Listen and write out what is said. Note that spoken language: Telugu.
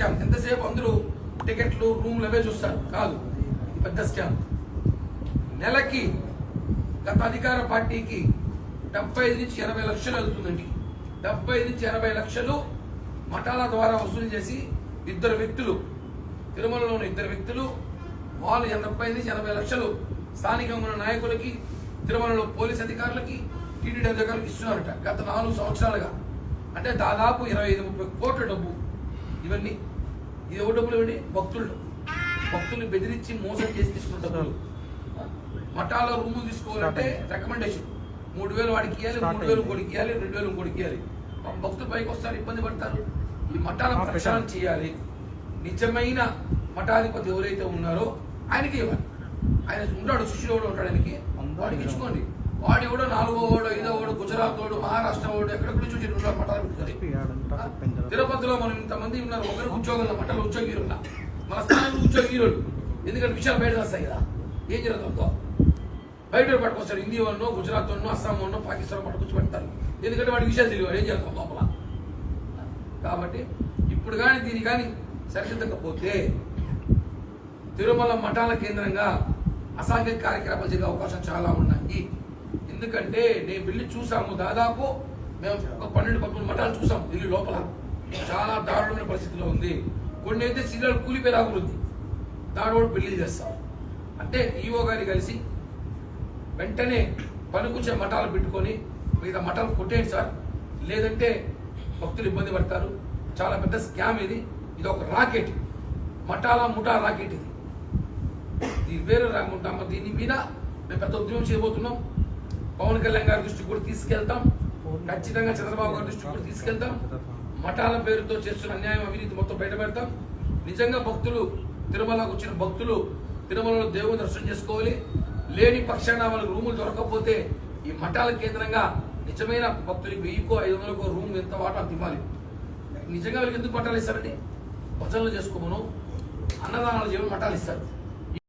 స్కామ్ ఎంతసేపు అందరూ టికెట్లు రూమ్లు అవే చూస్తారు? కాదు. పెద్ద స్కామ్ నెలకి గత అధికార పార్టీకి డెబ్బై ఐదు నుంచి ఎనభై లక్షలు వెళ్తుందండి డెబ్బై ఐదు నుంచి ఎనభై లక్షలు మఠాల ద్వారా వసూలు చేసి ఇద్దరు వ్యక్తులు తిరుమలలో ఉన్న ఇద్దరు వ్యక్తులు వాళ్ళు ఎనభై నుంచి ఎనభై లక్షలు స్థానికంగా ఉన్న నాయకులకి తిరుమలలో పోలీస్ అధికారులకి టీటీడీ అధికారులకు ఇస్తున్నారట. గత నాలుగు సంవత్సరాలుగా. అంటే దాదాపు ఇరవై ఐదు ముప్పై కోట్ల డబ్బు ఇవన్నీ ఇది ఎవరి డబ్బులు ఇవ్వండి భక్తులు భక్తుల్ని బెదిరించి మోసం చేసి డబ్బులు మఠాలో రూములు తీసుకోవాలంటే రికమెండేషన్ మూడు వేలు వాడికి ఇవ్వాలి మూడు వేలు ఇంకోటికి ఇవ్వాలి రెండు వేలు ఇంకోటికి ఇవ్వాలి భక్తులు పైకి వస్తారు ఇబ్బంది పడతారు. ఈ మఠాల ప్రక్షాళన చేయాలి. నిజమైన మఠాధిపతి ఎవరైతే ఉన్నారో ఆయనకి ఇవ్వాలి. ఆయన ఉంటాడు శిష్యుడు కూడా ఉంటాడు ఆయనకి. వాడికి ఇచ్చుకోండి. వాడు ఎవడో నాలుగో వాడు ఐదో వాడు గుజరాత్ వాడు మహారాష్ట్ర వాడు ఎక్కడెక్కడ నుంచి వచ్చి ఉన్నారు మఠాలు పెట్టుకొని. తిరుపతిలో మనం ఇంతమంది ఉన్నారు ఒకరు ఉద్యోగంలో మఠాలు ఉద్యోగీలు మన స్థానంలో ఉద్యోగీలు ఎందుకంటే విషయాలు బయట వస్తాయి కదా. ఏం జరుగుతుందో బయట పట్టుకొస్తాడు హిందీ వాళ్ళు గుజరాత్ వాళ్ళు అస్సాం వాళ్ళు పాకిస్తాన్ పట్టుకొచ్చి పెడతారు. ఎందుకంటే వాడి విషయాలు తెలియదు ఏం చేస్తాం లోపల? కాబట్టి ఇప్పుడు కానీ దీని కానీ సరిదిద్దకపోతే తిరుమల మఠాల కేంద్రంగా అసాంఘిక కార్యక్రమాలు జరిగే అవకాశం చాలా ఉన్నాయి. ఎందుకంటే నేను వెళ్ళి చూసాము దాదాపు మేము ఒక పన్నెండు పదమూడు మఠాలు చూసాం ఢిల్లీ లోపల. చాలా దారుణమైన పరిస్థితిలో ఉంది. కొన్ని అయితే సీరియల్ కూలిపోయేలాగా ఉంది. దాని కూడా పెళ్ళి చేస్తాం. అంటే ఈఓ గారి కలిసి వెంటనే పనికొచ్చే మఠాలు పెట్టుకొని మిగతా మఠాలు కొట్టేయండి సార్. లేదంటే భక్తులు ఇబ్బంది పడతారు. చాలా పెద్ద స్కామ్ ఇది. ఇది ఒక రాకెట్. మఠాల ముఠా రాకెట్ ఇది. దీని వేరే రాకుంటాం దీని మీద మేము పెద్ద ఉద్యమం చేయబోతున్నాం. పవన్ కళ్యాణ్ గారి దృష్టికి కూడా తీసుకెళ్తాం. ఖచ్చితంగా చంద్రబాబు గారి దృష్టికి కూడా తీసుకెళ్తాం. మఠాల పేరుతో చేస్తున్న అన్యాయం అవినీతి మొత్తం బయట పెడతాం. నిజంగా భక్తులు తిరుమలకు వచ్చిన భక్తులు తిరుమలలో దేవుని దర్శనం చేసుకోవాలి. లేని పక్షాన వాళ్ళకి రూములు దొరకకపోతే ఈ మఠాల కేంద్రంగా నిజమైన భక్తులకి వెయ్యికో ఐదు వందలకో రూమ్ ఎంత వాటా అంత నిజంగా వాళ్ళకి ఎందుకు మఠాలు ఇస్తారండి? భజనలు చేసుకోమను. అన్నదానాలు చేయమని మఠాలు ఇస్తారు.